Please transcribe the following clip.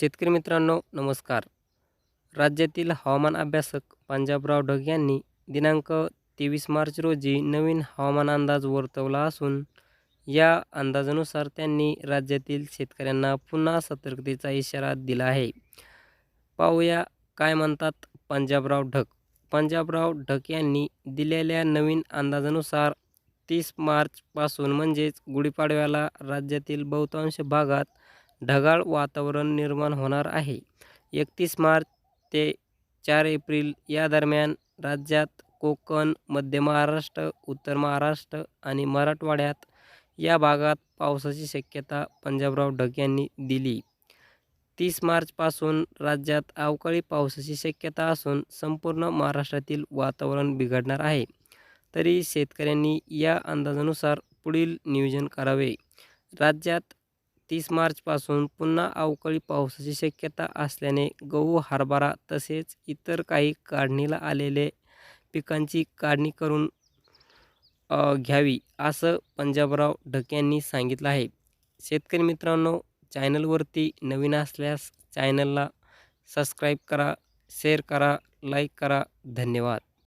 शेतकरी मित्रांनो नमस्कार. राज्यातील हवामान अभ्यासक पंजाबराव ढग यांनी दिनांक तेवीस मार्च रोजी नवीन हवामान अंदाज वर्तवला असून या अंदाजानुसार त्यांनी राज्यातील शेतकऱ्यांना पुन्हा सतर्कतेचा इशारा दिला आहे. पाहूया काय म्हणतात पंजाबराव ढग. पंजाबराव ढग यांनी दिलेल्या नवीन अंदाजानुसार तीस मार्चपासून म्हणजेच गुढीपाडव्याला राज्यातील बहुतांश भागात ढगाळ वातावरण निर्माण होणार आहे. एकतीस मार्च ते चार एप्रिल या दरम्यान राज्यात कोकण मध्य महाराष्ट्र उत्तर महाराष्ट्र आणि मराठवाड्यात या भागात पावसाची शक्यता पंजाबराव ढग यांनी दिली. तीस मार्चपासून राज्यात अवकाळी पावसाची शक्यता असून संपूर्ण महाराष्ट्रातील वातावरण बिघडणार आहे. तरी शेतकऱ्यांनी या अंदाजानुसार पुढील नियोजन करावे. राज्यात तीस मार्चपासून पुन्हा अवकाळी पावसाची शक्यता असल्याने गहू हरभरा तसेच इतर काही काढणीला आलेले पिकांची काढणी करून घ्यावी असं पंजाबराव ढग यांनी सांगितलं आहे. शेतकरी मित्रांनो चॅनलवरती नवीन असल्यास चॅनलला सबस्क्राईब करा शेअर करा लाईक करा. धन्यवाद.